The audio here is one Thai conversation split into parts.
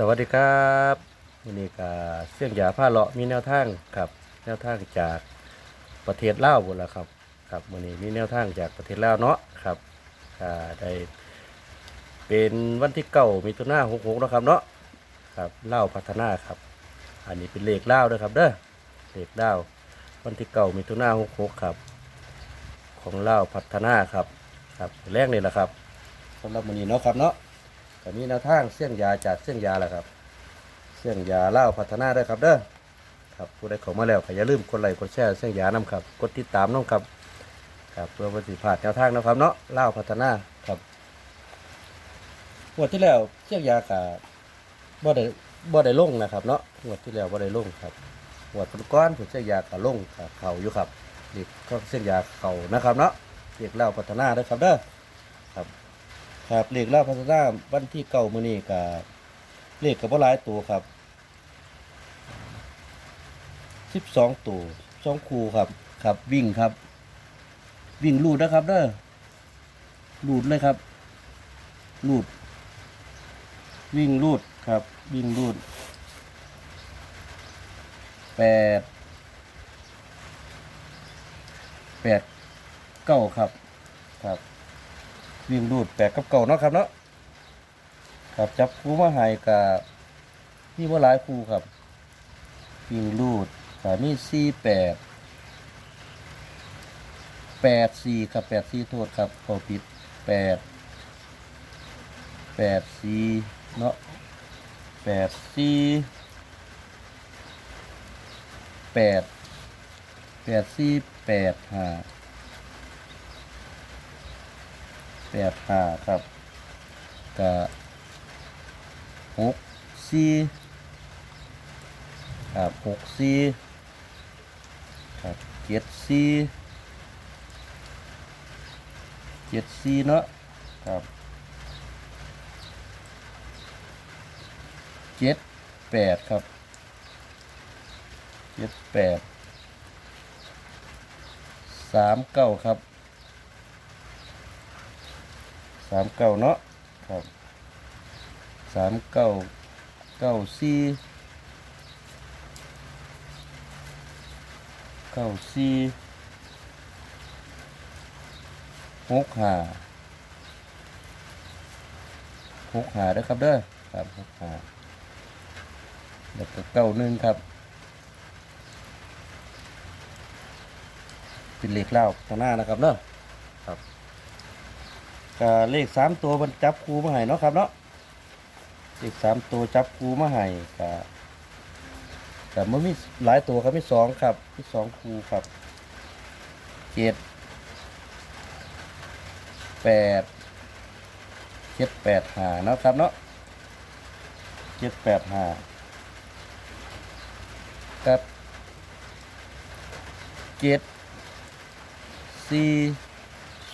สวัสดีครับวันนี้ก็เสี่ยงยาผ้าเลาะมีแนวทางครับแนวทางจากประเทศลาวหมดแล้วครับครับวันนี้มีแนวทางจากประเทศลาวเนาะครับก็ได้เป็นวันที่เก้ามิถุนาหกหกนาะครับเนาะครับลาวพัฒนาครับ อันนี้เป็นเลขลาวด้วยครับเด้อเลขลาววันที่เก้ามิถุนาหกหกครับ ของลาวพัฒนาครับครับแรกนี่แหละครับสำหรับวันนี้เนาะครับเนาะ อนนี้แนวทางเสี่ยงยาจากเสี่ยงยาแหละครับ เสี่ยงยาเล่าพัฒนาได้ครับเด้อครับผู้ใดเข้ามาแล้วก็อย่าลืมกดไลค์กดแชร์เสี่ยงยานํครับกดติดตามน้องครับครับเพื่อปฏิภาณแนวทางนะครับเนาะเล่าพัฒนาครับงวดที่แล้วเสี่ยงยากะบ่ได้บ่ได้ลงนะครับ เนาะงวดที่แล้วบ่ได้ลงครับงวดก้อนๆผมเสี่ยงยากะลงกับเขาอยู่ครับเด็กก็เสี่ยงยาเขานะครับเนาะเด็กเล่าพัฒนาได้ครับเด้อครับ ครับเลขเล่าพัฒนาวันที่เก้ามื้อนี้กับเลขกับว่าหลายตัวครับสิบสองตัวสองคูครับครับ วิ่งครับ วิ่งลูดนะครับเด้อลูดเลยครับลูด วิ่งลูดครับ วิ่งลูดแปดแปดเก้าครับครับ วิ่งรูดแปดกับเก่าเนาะครับเนาะครับจับคู่มาให้กับนี่ว่าหลายคู่ครับวิ่งรูดกับมีสี่แปดแปดสี่ครับแปดสี่โทษครับเขาผิดแปดแปดสี่เนาะแปดสี่แปดแปดสี่แปดห้า แปดห้าครับกับหกสี่ครับหกสี่ครับเจ็ดสี่เจ็ดสี่เนาะครับเจ็ดแปดครับเจ็ดแปดสามเก้าครับ สามเก้าเนาะครับสามเก้าเก้าสี่เก้าสี่หกหาหกหาเด้ครับเด้อครับหกหาแล้วก็เก้าหนึ่งครับ เป็นเลขเล่าข้างหน้านะครับเนาะครับ ก็เลขสามตัวมันจับคูมาให้เนาะครับเนาะเลขสามตัวจับคูมาให้ก็แต่มันมีหลายตัวครับมีสองครับมีสองคูครับเจ็ดแปดเจ็ดแปดหาเนาะครับเนาะเจ็ดแปดหากับเจ็ดสี่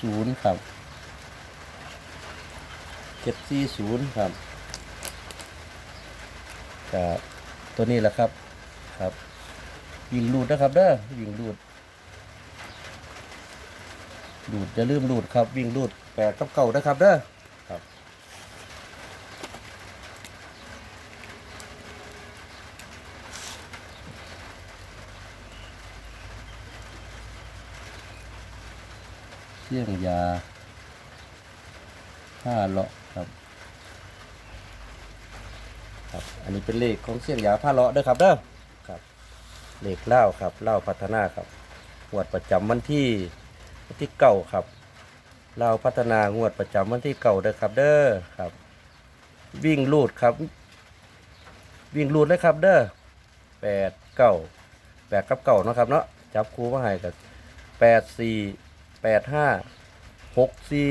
ศูนย์ครับ เจ็ดสี่ศูนย์ครับกับตัวนี้แหละครับครับวิ่งรูดนะครับเด้อวิ่งรูดรูดจะลืมรูดครับวิ่งรูดแปดกับเก่านะครับเด้อครับเสี่ยงยาห้าเลาะ ครับ อันนี้เป็นเลขของเสียงยาผ้าเลาะเด้อครับเด้อครับ เลขเล่าครับเล่าพัฒนาครับงวดประจำวันที่วันที่เก้าครับเล่าพัฒนางวดประจำวันที่เก้าเด้อครับ เด้อครับ วิ่งลูดครับ วิ่งลูดเลยครับเด้อแปดเก้าแปดกับเก้านะครับเนาะจับคู่มาให้กับแปดสี่แปดห้าหกสี่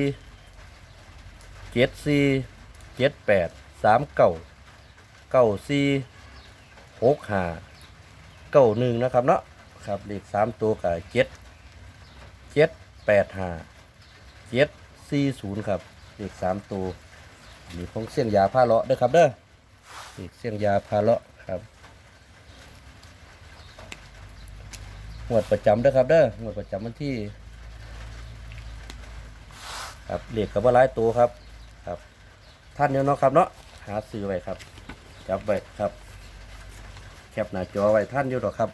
เจ็ดสี่เจ็ดแปดสามเก้า เก้าสี่หกห้าเก้าหนึ่งนะครับเนาะครับเลขสามตัวกับเจ็ดเจ็ดแปดห้าเจ็ดสี่ศูนย์ครับเลขสามตัวมีของเสียงยาพาเลาะด้อครับเด้อเลขเสียงยาพาเลาะครับหมวดประจำด้อครับเด้อหมวดประจำวันที่ครับเลขกับว่าหลายตัวครับ ครับ ท่านเนี่ยเนาะครับเนาะหาซื้อไว้ครับ จับไว้ครับ แคปหน้าจอไว้ท่านอยู่หรอกครับ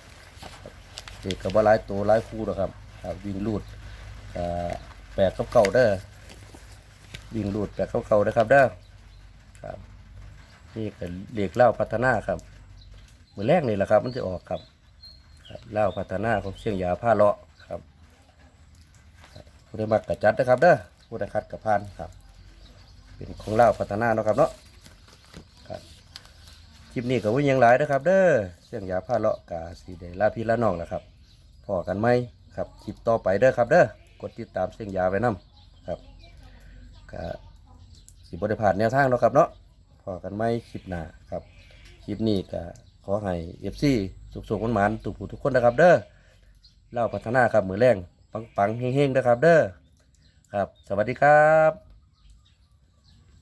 เด็กกับว่าหลายตัวหลายคู่หรอกครับครับ วิ่งรูดแปดกับเก่าเด้อวิ่งรูดแปดกับเก่าเด้อครับเด้อครับ นี่ก็เรียกเล่าพัฒนาครับมือแรกนี่แหละครับ มันจะออกครับครับเล่าพัฒนาของเชียงยาผ้าเลาะครับผู้ใดมักกระจัดนะครับเด้อผู้ใดคัดกับพานครับ เป็นของเล่าพัฒนาเนาะครับเนาะ คลิปนี้ก็วิ่งยังหลายนะครับ เด้อเชียงยาผ้าเลาะกาสีเดลาพี่ละน้องแหละครับพอกันไหมครับคลิปต่อไปเด้อครับ เด้อกดติดตามเชียงยาไว้นํครับก็สิบริพาดแนวทางเนาะครับเนาะพอกันไหมคลิปหน้าครับคลิปนี้ก็ขอให้เอฟซีสุขสุขมันหมันๆทุกผู้ทุกคนนะครับ เด้อเล่าพัฒนาครับมือแรงปังปังๆเฮงๆนะครับ เด้อครับ สวัสดีครับ